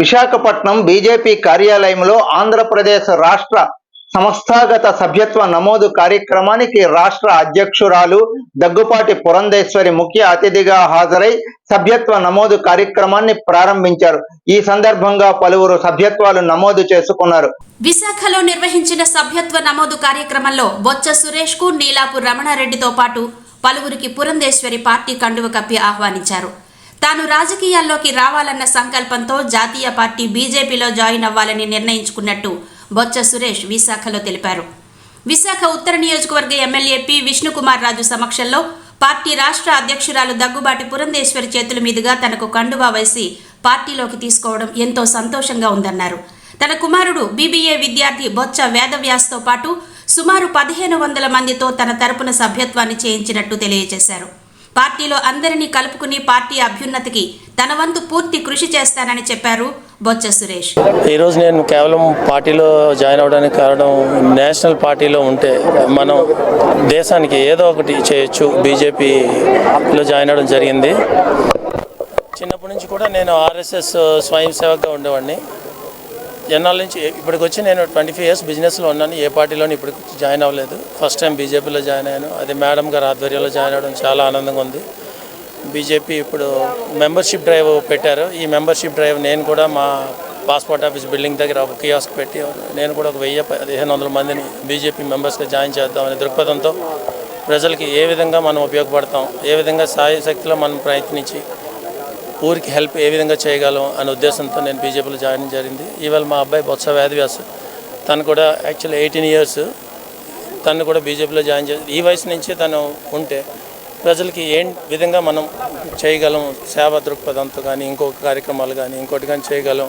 Visakhapatnam BJP కార్యాలయంలో ఆంధ్రప్రదేశ్ రాష్ట్ర సంస్థాగత సభ్యత్వ నమోదు కార్యక్రమానికి రాష్ట్ర అధ్యక్షురాలు దగ్గుపాటి పురంధేశ్వరి ముఖ్య అతిథిగా హాజరై సభ్యత్వ నమోదు కార్యక్రమాన్ని ప్రారంభించారు. ఈ సందర్భంగా పలువురు సభ్యత్వాలు నమోదు చేసుకున్నారు. విశాఖలో నిర్వహించిన సభ్యత్వ నమోదు కార్యక్రమంలో బొచ్చ సురేష్కు నీలాపు రమణారెడ్డితో పాటు పలువురికి పురంధేశ్వరి పార్టీ కండువ కప్పి ఆహ్వానించారు. తాను రాజకీయాల్లోకి రావాలన్న సంకల్పంతో జాతీయ పార్టీ బీజేపీలో జాయిన్ అవ్వాలని నిర్ణయించుకున్నట్టు బొత్స సురేష్ విశాఖలో తెలిపారు. విశాఖ ఉత్తర నియోజకవర్గ ఎమ్మెల్యే పి. విష్ణుకుమార్ రాజు సమక్షంలో పార్టీ రాష్ట్ర అధ్యక్షురాలు దగ్గుబాటి పురంధేశ్వరి చేతుల మీదుగా తనకు కండువా వేసి పార్టీలోకి తీసుకోవడం ఎంతో సంతోషంగా ఉందన్నారు. తన కుమారుడు బీబీఏ విద్యార్థి బొత్స వేదవ్యాస్తో పాటు సుమారు పదిహేను వందల మందితో తన తరపున సభ్యత్వాన్ని చేయించినట్టు తెలియజేశారు. పార్టీలో అందరినీ కలుపుకుని పార్టీ అభ్యున్నతికి తన వంతు పూర్తి కృషి చేస్తానని చెప్పారు బొత్స సురేష్. ఈరోజు నేను కేవలం పార్టీలో జాయిన్ అవ్వడానికి కారణం నేషనల్ పార్టీలో ఉంటే మనం దేశానికి ఏదో ఒకటి చేయొచ్చు. బీజేపీలో జాయిన్ అవడం జరిగింది. చిన్నప్పటి నుంచి కూడా నేను ఆర్ఎస్ఎస్ స్వయం సేవగా ఉండేవాడిని. ఎన్నాళ్ళ నుంచి ఇప్పటికి వచ్చి నేను ట్వంటీ ఫైవ్ ఇయర్స్ బిజినెస్లో ఉన్నాను. ఏ పార్టీలోని ఇప్పటికి జాయిన్ అవ్వలేదు. ఫస్ట్ టైం బీజేపీలో జాయిన్ అయ్యాను. అది మేడం గారు ఆధ్వర్యంలో జాయిన్ అవ్వడం చాలా ఆనందంగా ఉంది. బీజేపీ ఇప్పుడు మెంబర్షిప్ డ్రైవ్ పెట్టారు. ఈ మెంబర్షిప్ డ్రైవ్ నేను కూడా మా పాస్పోర్ట్ ఆఫీస్ బిల్డింగ్ దగ్గర ఒక కియాస్క్ పెట్టి నేను కూడా ఒక వెయ్యి పదిహేను వందల మందిని బీజేపీ మెంబర్స్గా జాయిన్ చేద్దామనే దృక్పథంతో ప్రజలకి ఏ విధంగా మనం ఉపయోగపడతాం ఏ విధంగా సాయ శక్తిలో మనం ప్రయత్నించి ఊరికి హెల్ప్ ఏ విధంగా చేయగలం అనే ఉద్దేశంతో నేను బీజేపీలో జాయిన్ జరిగింది. ఇవాళ మా అబ్బాయి బొత్స వేదవ్యాస్ తను కూడా యాక్చువల్లీ ఎయిటీన్ ఇయర్స్ తను కూడా బీజేపీలో జాయిన్ చేసి ఈ వయసు నుంచి తను ఉంటే ప్రజలకి ఏం విధంగా మనం చేయగలం సేవా దృక్పథంతో కానీ ఇంకొక కార్యక్రమాలు కానీ ఇంకోటి కానీ చేయగలం